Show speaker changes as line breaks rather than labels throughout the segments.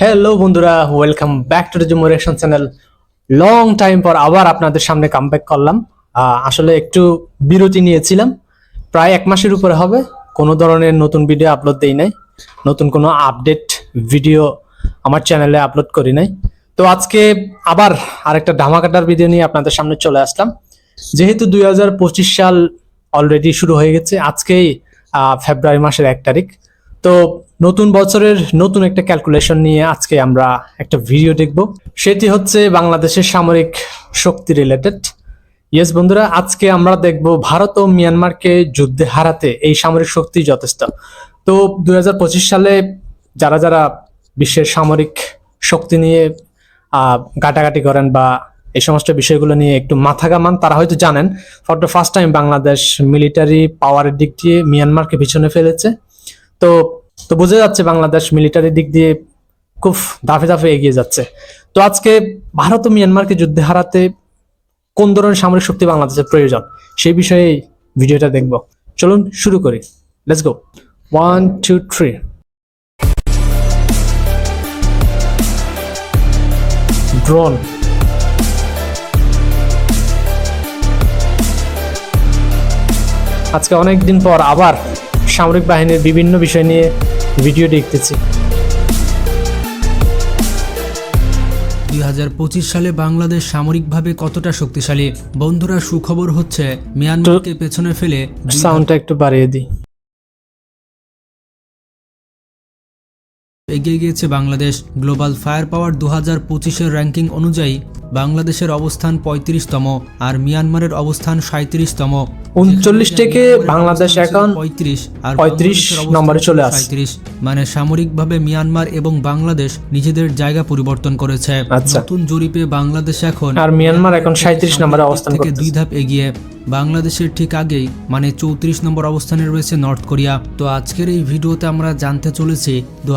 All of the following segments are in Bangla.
হ্যালো বন্ধুরা ওয়েলকাম ব্যাক টু দ্য মোরেশন চ্যানেল লং টাইম পর আবার আপনাদের সামনে কামব্যাক করলাম। আসলে একটু বিরতি নিয়েছিলাম। প্রায় এক মাসের উপরে হবে। কোনো ধরনের নতুন ভিডিও আপলোড দেই নাই। নতুন কোনো আপডেট ভিডিও আমার চ্যানেলে আপলোড করি নাই। তো আজকে আবার আরেকটা ধামাকাটার ভিডিও নিয়ে আপনাদের সামনে চলে আসলাম। যেহেতু দুই হাজার পঁচিশ সাল অলরেডি শুরু হয়ে গেছে, আজকেই ফেব্রুয়ারি মাসের এক তারিখ। তো নতুন বছরের নতুন একটা ক্যালকুলেশন নিয়ে আজকে আমরা একটা ভিডিও দেখব। সেটি হচ্ছে বাংলাদেশের সামরিক শক্তি রিলেটেড ইয়েস বন্ধুরা, আজকে আমরা দেখব ভারত ও মিয়ানমারকে যুদ্ধে হারাতে এই সামরিক শক্তি যথেষ্ট। তো দুই হাজার পঁচিশ সালে যারা যারা বিশ্বের সামরিক শক্তি নিয়ে ঘাটাঘাটি করেন বা এই সমস্ত বিষয়গুলো নিয়ে একটু মাথা ঘামান, তারা হয়তো জানেন for the first time Bangladesh military পাওয়ারের দিক দিয়ে মিয়ানমারকে পিছনে ফেলেছে। তো তো বোঝা যাচ্ছে বাংলাদেশ মিলিটারি দিক দিয়ে খুব দাফে দাফে এগিয়ে যাচ্ছে। তো আজকে ভারত ও মিয়ানমারকে যুদ্ধে হারাতে কোন ধরনের সামরিক শক্তি বাংলাদেশের প্রয়োজন, সেই বিষয়ে ভিডিওটা দেখব। চলুন শুরু করি। Let's go one two three drone আজকে অনেক দিন পর আবার সামরিক বাহিনীর বিভিন্ন বিষয় নিয়ে ভিডিও দেখতেছি।
দু হাজার পঁচিশ সালে বাংলাদেশ সামরিকভাবে কতটা শক্তিশালী? বন্ধুরা সুখবর হচ্ছে মিয়ানমারকে পেছনে ফেলে
সাউন্ডটা একটু বাড়িয়ে দিই।
এগিয়ে গিয়েছে বাংলাদেশ। গ্লোবাল ফায়ার পাওয়ার দু হাজার পঁচিশের র্যাঙ্কিং অনুযায়ী বাংলাদেশের অবস্থান পঁয়ত্রিশতম আর মিয়ানমারের অবস্থান সাঁত্রিশতম
উনচল্লিশ থেকে বাংলাদেশ এখন
পঁয়ত্রিশ আর
35 নম্বরে চলে আসে।
সাঁত্রিশ মানে সামরিকভাবে মিয়ানমার এবং বাংলাদেশ নিজেদের জায়গা পরিবর্তন করেছে
আচ্ছা।
নতুন জরিপে বাংলাদেশ এখন
আর মিয়ানমার এখন 37 নম্বরে অবস্থান
থেকে দুই ধাপ এগিয়ে বাংলাদেশের ঠিক আগেই মানে চৌত্রিশ নম্বর অবস্থানে রয়েছে নর্থ কোরিয়া তো আজকের এই ভিডিওতে আমরা জানতে চলেছি দু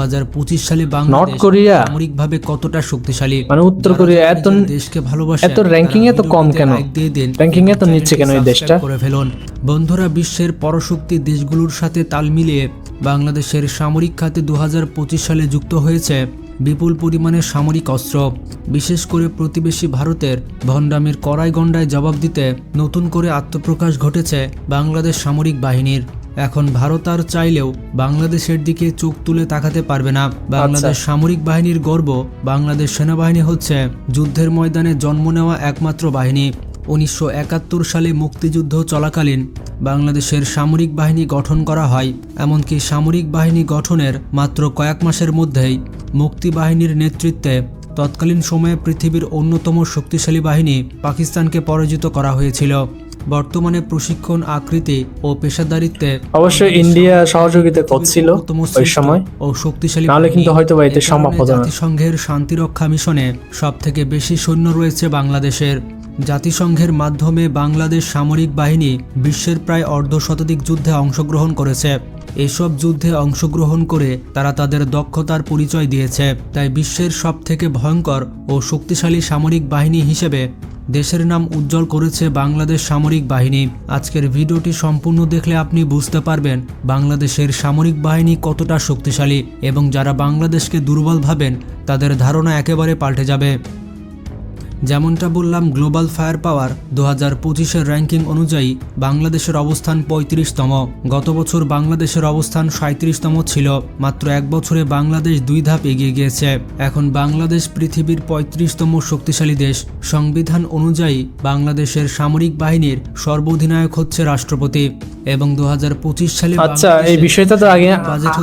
সালে বাংলাদেশ
কোরিয়া?
সামরিকভাবে কতটা শক্তিশালী
মানে উত্তর কোরিয়া এত
দেশকে ভালোবাসে
এত এ এত কম কেন?
দিয়ে দিন
এ এত
এবং
নিচে কেন এই দেশটা?
করে ফেলুন বন্ধুরা বিশ্বের পরশক্তি দেশগুলোর সাথে তাল মিলিয়ে বাংলাদেশের সামরিক খাতে দু হাজার পঁচিশ সালে যুক্ত হয়েছে বিপুল পরিমাণে সামরিক অস্ত্র বিশেষ করে প্রতিবেশী ভারতের ভণ্ডামির কড়াই গন্ডায় জবাব দিতে নতুন করে আত্মপ্রকাশ ঘটেছে বাংলাদেশ সামরিক বাহিনীর। এখন ভারত আর চাইলেও বাংলাদেশের দিকে চোখ তুলে তাকাতে পারবে না। বাংলাদেশ সামরিক বাহিনীর গর্ব বাংলাদেশ সেনাবাহিনী হচ্ছে যুদ্ধের ময়দানে জন্ম নেওয়া একমাত্র বাহিনী। উনিশশো একাত্তর সালে মুক্তিযুদ্ধ চলাকালীন বাংলাদেশের সামরিক বাহিনী গঠন করা হয় এমনকি সামরিক বাহিনী গঠনের মাত্র কয়েক মাসের মধ্যেই মুক্তি বাহিনীর নেতৃত্বে তৎকালীন সময়ে পৃথিবীর অন্যতম শক্তিশালী বাহিনী পাকিস্তানকে পরাজিত করা হয়েছিল বর্তমানে প্রশিক্ষণ আকৃতি ও পেশাদারিত্বে
অবশ্যই ইন্ডিয়া সহযোগিতা করছিল ওই সময়
ও শক্তিশালী
নাহলে কিন্তু। হয়তো বা এতে সম্ভব হতো না।
জাতিসংঘের শান্তিরক্ষা মিশনে সব থেকে বেশি সৈন্য রয়েছে বাংলাদেশের জাতিসংঘের মাধ্যমে বাংলাদেশ সামরিক বাহিনী বিশ্বের প্রায় অর্ধ শতাধিক যুদ্ধে অংশগ্রহণ করেছে। এসব যুদ্ধে অংশগ্রহণ করে তারা তাদের দক্ষতার পরিচয় দিয়েছে। তাই বিশ্বের সব থেকে ভয়ঙ্কর ও শক্তিশালী সামরিক বাহিনী হিসেবে দেশের নাম উজ্জ্বল করেছে বাংলাদেশ সামরিক বাহিনী। আজকের ভিডিওটি সম্পূর্ণ দেখলে আপনি বুঝতে পারবেন বাংলাদেশের সামরিক বাহিনী কতটা শক্তিশালী এবং যারা বাংলাদেশকে দুর্বল ভাবেন, তাদের ধারণা একেবারে পাল্টে যাবে। যেমনটা বললাম গ্লোবাল ফায়ার পাওয়ার দু হাজার পঁচিশের র্যাঙ্কিং অনুযায়ী বাংলাদেশের অবস্থান পঁয়ত্রিশতম। গত বছর বাংলাদেশের অবস্থান সাঁত্রিশতম ছিল মাত্র এক বছরে বাংলাদেশ দুই ধাপ এগিয়ে গিয়েছে। এখন বাংলাদেশ পৃথিবীর পঁয়ত্রিশতম শক্তিশালী দেশ। সংবিধান অনুযায়ী বাংলাদেশের সামরিক বাহিনীর সর্বাধিনায়ক হচ্ছে রাষ্ট্রপতি এবং দু হাজার পঁচিশ সালে
আচ্ছা, এই বিষয়টা তো আগে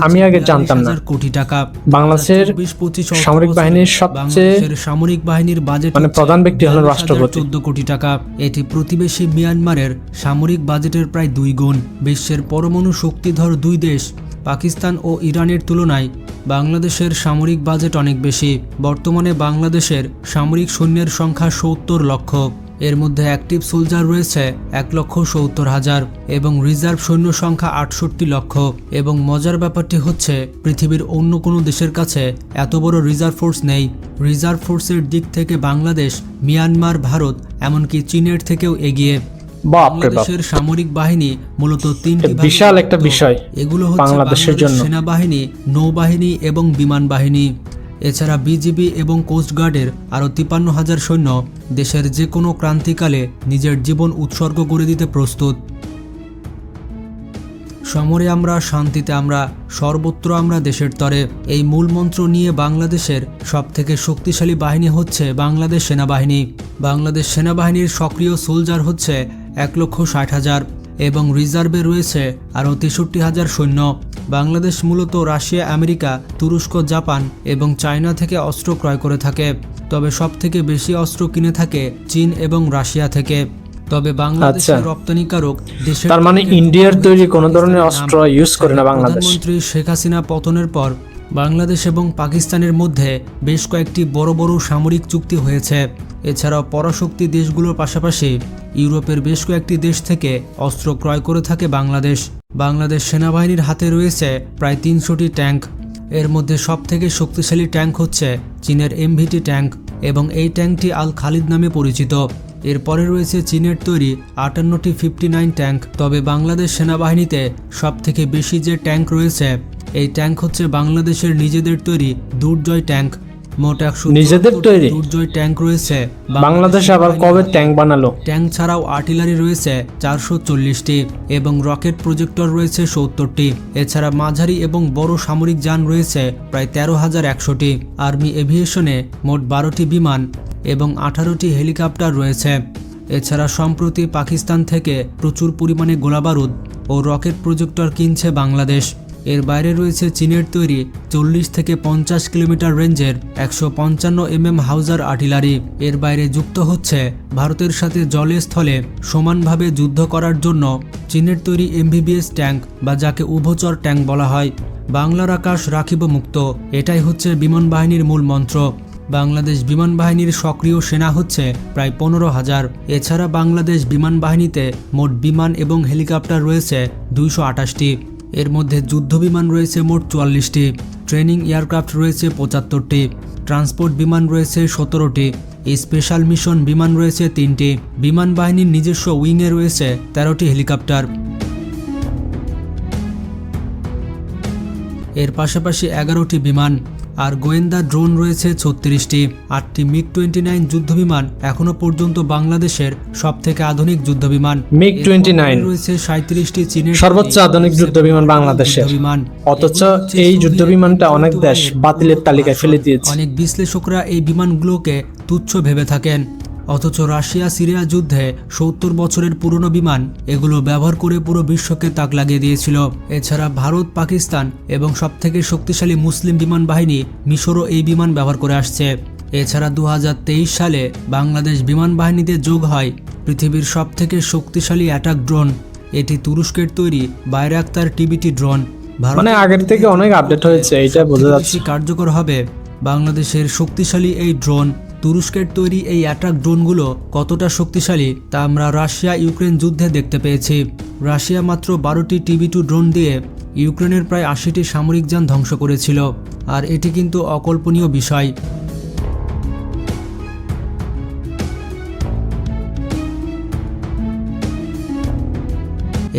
আমি আগে জানতাম না।
কোটি টাকা।
বাংলাদেশের
24-25
সামরিক বাহিনীর সবচেয়ে
সামরিক বাহিনীর বাজেট
মানে প্রধান ব্যক্তি হলেন রাষ্ট্রপতি।
চোদ্দ কোটি টাকা। এটি প্রতিবেশী মিয়ানমারের সামরিক বাজেটের প্রায় দুই গুণ। বিশ্বের পরমাণু শক্তিধর দুই দেশ পাকিস্তান ও ইরানের তুলনায় বাংলাদেশের সামরিক বাজেট অনেক বেশি। বর্তমানে বাংলাদেশের সামরিক সৈন্যের সংখ্যা সত্তর লক্ষ। এর মধ্যে অ্যাক্টিভ সোলজার রয়েছে এক লক্ষ সত্তর হাজার এবং রিজার্ভ সৈন্য সংখ্যা আটষট্টি লক্ষ এবং মজার ব্যাপারটি হচ্ছে পৃথিবীর অন্য কোনো দেশের কাছে এত বড় রিজার্ভ ফোর্স নেই। রিজার্ভ ফোর্সের দিক থেকে বাংলাদেশ মিয়ানমার ভারত এমনকি চীনের থেকেও এগিয়ে। বাংলাদেশের সামরিক বাহিনী মূলত তিনটি
বিশাল একটা বিষয়
এগুলো হচ্ছে
বাংলাদেশের জন্য।
সেনাবাহিনী নৌবাহিনী এবং বিমান বাহিনী। এছাড়া বিজিবি এবং কোস্টগার্ডের আরও তিপান্ন হাজার সৈন্য দেশের যে কোনো ক্রান্তিকালে নিজের জীবন উৎসর্গ করে দিতে প্রস্তুত। সমরে আমরা, শান্তিতে আমরা, সর্বত্র আমরা দেশের তরে। এই মূল মন্ত্র নিয়ে বাংলাদেশের সবথেকে শক্তিশালী বাহিনী হচ্ছে বাংলাদেশ সেনাবাহিনী। বাংলাদেশ সেনাবাহিনীর সক্রিয় সোলজার হচ্ছে এক লক্ষ ষাট হাজার এবং রিজার্ভে রয়েছে আরও তেষট্টি হাজার সৈন্য। বাংলাদেশ মূলত রাশিয়া আমেরিকা তুরস্ক জাপান এবং চায়না থেকে অস্ত্র ক্রয় করে থাকে। তবে সবথেকে বেশি অস্ত্র কিনে থাকে চীন এবং রাশিয়া থেকে। তবে বাংলাদেশের
আচ্ছা।
রপ্তানিকারক দেশের
তার মানে ইন্ডিয়ার তৈরি কোনো ধরনের অস্ত্র ইউজ করে না বাংলাদেশ।
প্রধানমন্ত্রী শেখ হাসিনা পতনের পর বাংলাদেশ এবং পাকিস্তানের মধ্যে বেশ কয়েকটি বড় বড় সামরিক চুক্তি হয়েছে। এছাড়াও পরাশক্তি দেশগুলোর পাশাপাশি ইউরোপের বেশ কয়েকটি দেশ থেকে অস্ত্র ক্রয় করে থাকে বাংলাদেশ। বাংলাদেশ সেনাবাহিনীর হাতে রয়েছে প্রায় তিনশোটি ট্যাঙ্ক। এর মধ্যে সবথেকে শক্তিশালী ট্যাঙ্ক হচ্ছে চীনের এমভিটি ট্যাঙ্ক এবং এই ট্যাঙ্কটি আল খালিদ নামে পরিচিত। এরপরে রয়েছে চীনের তৈরি আটান্নটি ফিফটি নাইন ট্যাঙ্ক। তবে বাংলাদেশ সেনাবাহিনীতে সবথেকে বেশি যে ট্যাঙ্ক রয়েছে, এই ট্যাঙ্ক হচ্ছে বাংলাদেশের নিজেদের তৈরি দুর্জয় ট্যাঙ্ক। মোট একশো
নিজেদের তৈরি?
দুর্জয় ট্যাঙ্ক রয়েছে।
বাংলাদেশ আবার কবে ট্যাঙ্ক বানালো?
ট্যাঙ্ক ছাড়াও আর্টিলারি রয়েছে চারশো চল্লিশটি এবং রকেট প্রজেক্টর রয়েছে সত্তরটি। এছাড়া মাঝারি এবং বড় সামরিক যান রয়েছে প্রায় তেরো হাজার একশোটি। আর্মি এভিয়েশনে মোট বারোটি বিমান এবং আঠারোটি হেলিকপ্টার রয়েছে। এছাড়া সম্প্রতি পাকিস্তান থেকে প্রচুর পরিমাণে গোলাবারুদ ও রকেট প্রজেক্টর কিনছে বাংলাদেশ। এর বাইরে রয়েছে চীনের তৈরি চল্লিশ থেকে পঞ্চাশ কিলোমিটার রেঞ্জের একশো পঞ্চান্ন এমএম হাউজার আর্টিলারি। এর বাইরে যুক্ত হচ্ছে ভারতের সাথে জলে স্থলে সমানভাবে যুদ্ধ করার জন্য চীনের তৈরি এমবিবিএস ট্যাঙ্ক বা যাকে উভচর ট্যাঙ্ক বলা হয়। বাংলার আকাশ রাখিব মুক্ত, এটাই হচ্ছে বিমান বাহিনীর মূল মন্ত্র। বাংলাদেশ বিমান বাহিনীর সক্রিয় সেনা হচ্ছে প্রায় পনেরো হাজার। এছাড়া বাংলাদেশ বিমান বাহিনীতে মোট বিমান এবং হেলিকপ্টার রয়েছে দুইশো আঠাশটি। এর মধ্যে যুদ্ধ বিমান রয়েছে মোট চুয়াল্লিশটি, ট্রেনিং এয়ারক্রাফট রয়েছে পঁচাত্তরটি, ট্রান্সপোর্ট বিমান রয়েছে সতেরোটি, স্পেশাল মিশন বিমান রয়েছে তিনটি, বিমান বাহিনীর নিজস্ব উইংয়ে রয়েছে তেরোটি হেলিকপ্টার। এর পাশাপাশি এগারোটি বিমান। আর গোয়েন্দা ড্রোন রয়েছে ছত্রিশটি। আটটি মিগ টোয়েন্টি নাইন যুদ্ধবিমান এখনও পর্যন্ত বাংলাদেশের সব থেকে আধুনিক যুদ্ধবিমান।
মিগ 29
পরে রয়েছে সাঁত্রিশটি চীনের
সর্বোচ্চ আধুনিক যুদ্ধবিমান বাংলাদেশের।
বিমান
অথচ এই
যুদ্ধ
যুদ্ধবিমানটা অনেক দেশ বাতিলের তালিকায় ফেলে দিয়েছে।
অনেক বিশ্লেষকরা এই বিমানগুলোকে তুচ্ছ ভেবে থাকেন। অথচ রাশিয়া সিরিয়া যুদ্ধে সত্তর বছরের পুরনো বিমান এগুলো ব্যবহার করে পুরো বিশ্বকে তাক লাগিয়ে দিয়েছিল। এছাড়া ভারত পাকিস্তান এবং সবথেকে শক্তিশালী মুসলিম বিমান বাহিনী মিশরও এই বিমান ব্যবহার করে আসছে। এছাড়া দুহাজার তেইশ সালে বাংলাদেশ বিমান বাহিনীতে যোগ হয় পৃথিবীর সবথেকে শক্তিশালী অ্যাটাক ড্রোন। এটি তুরস্কের তৈরি বাইরাক্তার টিবিটি ড্রোন।
মানে আগের থেকে অনেক আপডেট হয়েছে এইটা বোঝা যাচ্ছে।
কার্যকর হবে বাংলাদেশের শক্তিশালী এই ড্রোন। তুরস্কের তৈরি এই অ্যাটাক ড্রোনগুলো কতটা শক্তিশালী তা আমরা রাশিয়া ইউক্রেন যুদ্ধে দেখতে পেয়েছি। রাশিয়া মাত্র বারোটি টিভি টু ড্রোন দিয়ে ইউক্রেনের প্রায় আশিটি সামরিক যান ধ্বংস করেছিল, আর এটি কিন্তু অকল্পনীয় বিষয়।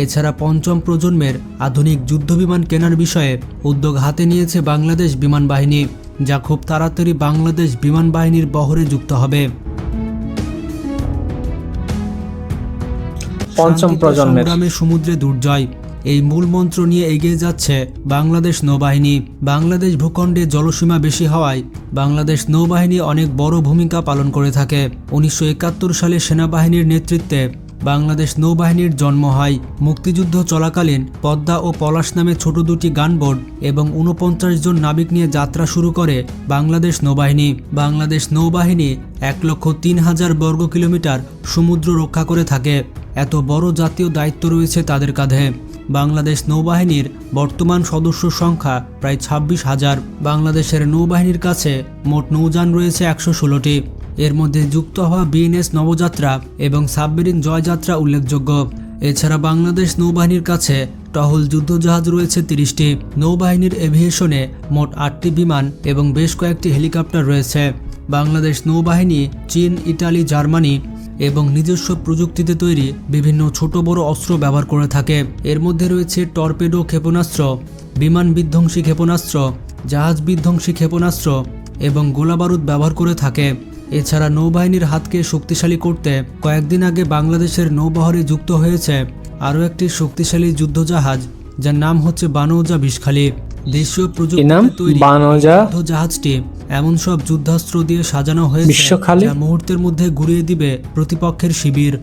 এছাড়া পঞ্চম প্রজন্মের আধুনিক যুদ্ধবিমান কেনার বিষয়ে উদ্যোগ হাতে নিয়েছে বাংলাদেশ বিমান বাহিনী। যা খুব তাড়াতাড়ি বাংলাদেশ বিমান বাহিনীর বহরে যুক্ত হবে।
পঞ্চম প্রজন্মের
সমুদ্রে দুর্জয়। এই মূল মন্ত্র নিয়ে এগিয়ে যাচ্ছে বাংলাদেশ নৌবাহিনী। বাংলাদেশ ভূখণ্ডে জলসীমা বেশি হওয়ায় বাংলাদেশ নৌবাহিনী অনেক বড় ভূমিকা পালন করে থাকে। উনিশশো একাত্তর সালে সেনাবাহিনীর নেতৃত্বে বাংলাদেশ নৌবাহিনীর জন্ম হয়। মুক্তিযুদ্ধ চলাকালীন পদ্মা ও পলাশ নামে ছোট দুটি গানবোট এবং উনপঞ্চাশ জন নাবিক নিয়ে যাত্রা শুরু করে বাংলাদেশ নৌবাহিনী। বাংলাদেশ নৌবাহিনী এক লক্ষ তিন হাজার বর্গ কিলোমিটার সমুদ্র রক্ষা করে থাকে। এত বড় জাতীয় দায়িত্ব রয়েছে তাদের কাঁধে। বাংলাদেশ নৌবাহিনীর বর্তমান সদস্য সংখ্যা প্রায় ছাব্বিশ হাজার। বাংলাদেশের নৌবাহিনীর কাছে মোট নৌযান রয়েছে একশো ষোলোটি। এর মধ্যে যুক্ত হওয়া বিএনএস নবযাত্রা এবং সাবমেরিন জয়যাত্রা উল্লেখযোগ্য। এছাড়া বাংলাদেশ নৌবাহিনীর কাছে টহল যুদ্ধজাহাজ রয়েছে তিরিশটি। নৌবাহিনীর এভিয়েশনে মোট আটটি বিমান এবং বেশ কয়েকটি হেলিকপ্টার রয়েছে। বাংলাদেশ নৌবাহিনী, চীন ইটালি জার্মানি এবং নিজস্ব প্রযুক্তিতে তৈরি বিভিন্ন ছোট বড় অস্ত্র ব্যবহার করে থাকে। এর মধ্যে রয়েছে টর্পেডো ক্ষেপণাস্ত্র, বিমান বিধ্বংসী ক্ষেপণাস্ত্র, জাহাজ বিধ্বংসী ক্ষেপণাস্ত্র এবং গোলাবারুদ ব্যবহার করে থাকে। এছাড়া নৌবাহিনীর হাতকে শক্তিশালী করতে কয়েকদিন আগে বাংলাদেশের নৌবহরে যুক্ত হয়েছে আরও একটি শক্তিশালী যুদ্ধজাহাজ যার নাম হচ্ছে বানৌজা বিষখালী। দেশীয় যুদ্ধ জাহাজটি এমন সব যুদ্ধাস্ত্র দিয়ে সাজানো হয়েছে যা মুহূর্তের মধ্যে গুড়িয়ে দিবে প্রতিপক্ষের শিবির।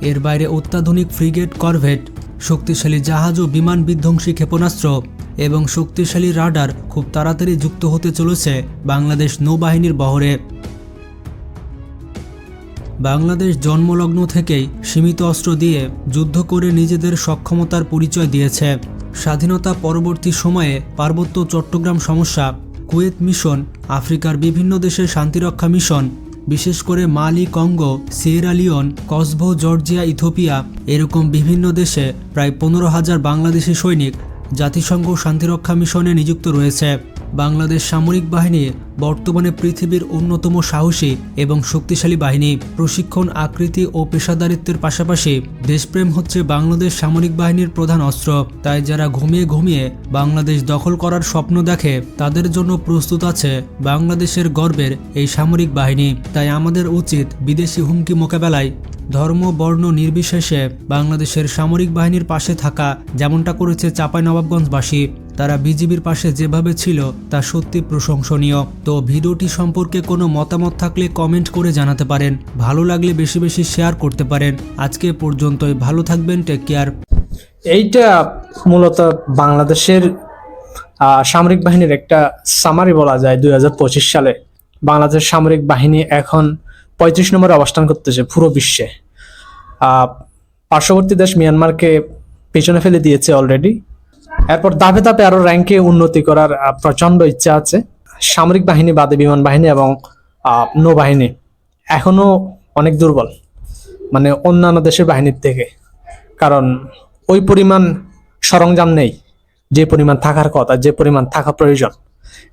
এর বাইরে অত্যাধুনিক ফ্রিগেট করভেট শক্তিশালী জাহাজ ও বিমান বিধ্বংসী ক্ষেপণাস্ত্র এবং শক্তিশালী রাডার খুব তাড়াতাড়ি যুক্ত হতে চলেছে বাংলাদেশ নৌবাহিনীর বহরে। বাংলাদেশ জন্মলগ্ন থেকেই সীমিত অস্ত্র দিয়ে যুদ্ধ করে নিজেদের সক্ষমতার পরিচয় দিয়েছে। স্বাধীনতা পরবর্তী সময়ে পার্বত্য চট্টগ্রাম সমস্যা, কুয়েত মিশন, আফ্রিকার বিভিন্ন দেশের শান্তিরক্ষা মিশন, বিশেষ করে Mali, Congo, Sierra Leone Kosovo Georgia Ethiopia এরকম বিভিন্ন দেশে প্রায় পনেরো হাজার বাংলাদেশি সৈনিক জাতিসংঘ শান্তিরক্ষা মিশনে নিযুক্ত রয়েছে। বাংলাদেশ সামরিক বাহিনী বর্তমানে পৃথিবীর অন্যতম সাহসী এবং শক্তিশালী বাহিনী। প্রশিক্ষণ, আকৃতি ও পেশাদারিত্বের পাশাপাশি দেশপ্রেম হচ্ছে বাংলাদেশ সামরিক বাহিনীর প্রধান অস্ত্র। তাই যারা ঘুমিয়ে ঘুমিয়ে বাংলাদেশ দখল করার স্বপ্ন দেখে, তাদের জন্য প্রস্তুত আছে বাংলাদেশের গর্বের এই সামরিক বাহিনী। তাই আমাদের উচিত বিদেশি হুমকি মোকাবেলায় ধর্ম, বর্ণ নির্বিশেষে বাংলাদেশের সামরিক বাহিনীর পাশে থাকা, যেমনটা করেছে চাঁপাইনবাবগঞ্জবাসী। তারা বিজিবির পাশে যেভাবে ছিল, তা সত্যি প্রশংসনীয়। তো ভিডিওটি সম্পর্কে কোনো মতামত থাকলে কমেন্ট করে জানাতে পারেন। ভালো লাগলে বেশি বেশি শেয়ার করতে পারেন। আজকে পর্যন্তই। ভালো থাকবেন। টেক কেয়ার
এইটা মূলত বাংলাদেশের সামরিক বাহিনীর একটা সামারি বলা যায় দুই হাজার পঁচিশ সালে। বাংলাদেশ সামরিক বাহিনী এখন পঁয়ত্রিশ নম্বরে অবস্থান করতেছে পুরো বিশ্বে। পার্শ্ববর্তী দেশ মিয়ানমারকে পেছনে ফেলে দিয়েছে অলরেডি এরপর ধাপে ধাপে আরও র্যাঙ্কে উন্নতি করার আহ, প্রচণ্ড ইচ্ছা আছে। সামরিক বাহিনী বাদে বিমান বাহিনী এবং নৌবাহিনী এখনও অনেক দুর্বল মানে অন্যান্য দেশের বাহিনীর থেকে। কারণ ওই পরিমাণ সরঞ্জাম নেই যে পরিমাণ থাকার কথা যে পরিমাণ থাকা প্রয়োজন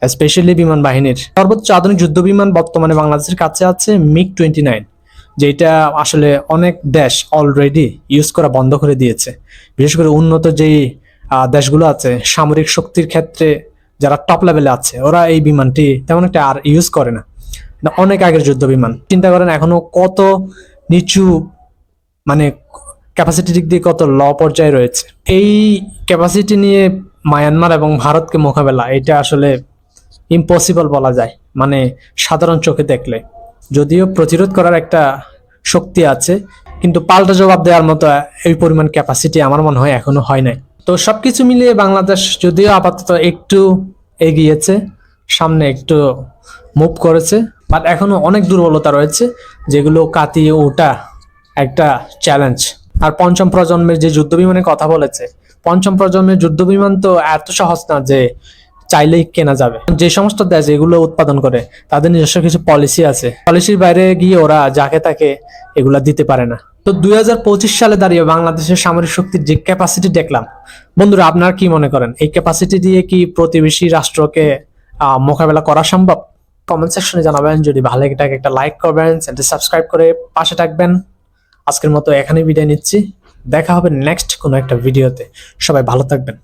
স্পেশালি বিমান বাহিনীর। সর্বোচ্চ আধুনিক যুদ্ধ বিমান বর্তমানে বাংলাদেশের কাছে আছে মিগ টোয়েন্টি নাইন যেটা আসলে অনেক দেশ অলরেডি ইউজ করা বন্ধ করে দিয়েছে। বিশেষ করে উন্নত যেই দেশগুলো আছে, সামরিক শক্তির ক্ষেত্রে যারা টপ লেভেলে আছে, ওরা এই বিমানটি তেমন একটা আর ইউজ করে না। অনেক আগের যুদ্ধ বিমান। চিন্তা করেন এখনও কত নিচু মানে ক্যাপাসিটি দিক দিয়ে কত ল পর্যায়ে রয়েছে। এই ক্যাপাসিটি নিয়ে মায়ানমার এবং ভারতকে মোকাবেলা, এটা আসলে ইম্পসিবল বলা যায় মানে সাধারণ চোখে দেখলে। যদিও প্রতিরোধ করার একটা শক্তি আছে, কিন্তু পাল্টা জবাব দেওয়ার মতো এই পরিমাণ ক্যাপাসিটি আমার মনে হয় এখনও হয় নাই। তো সবকিছু মিলিয়ে বাংলাদেশ যদিও আপাতত একটু এগিয়েছে, সামনে একটু মুভ করেছে বাট এখনও অনেক দুর্বলতা রয়েছে, যেগুলো কাটিয়ে ওঠা একটা চ্যালেঞ্জ আর পঞ্চম প্রজন্মের যে যুদ্ধ বিমানের কথা বলেছে, পঞ্চম প্রজন্মের যুদ্ধ বিমান তো এত সহজ না যে চাইলেই কেনা যাবে। যে সমস্ত দেশ এগুলো উৎপাদন করে, তাদের নিজস্ব কিছু পলিসি আছে। পলিসির বাইরে গিয়ে ওরা যাকে তাকে এগুলা দিতে পারে না। তো দুই হাজার পঁচিশ সালে দাঁড়িয়ে বাংলাদেশের সামরিক শক্তির যে ক্যাপাসিটি দেখলাম, বন্ধুরা আপনার কি মনে করেন? এই ক্যাপাসিটি দিয়ে কি প্রতিবেশী রাষ্ট্রকে মোকাবেলা করা সম্ভব? কমেন্ট সেকশনে জানাবেন। যদি ভালো এটাকে একটা লাইক করবেন, চ্যানেলটি সাবস্ক্রাইব করে পাশে থাকবেন। আজকের মতো এখানেই বিদায় নিচ্ছি। দেখা হবে নেক্সট কোনো একটা ভিডিওতে সবাই ভালো থাকবেন।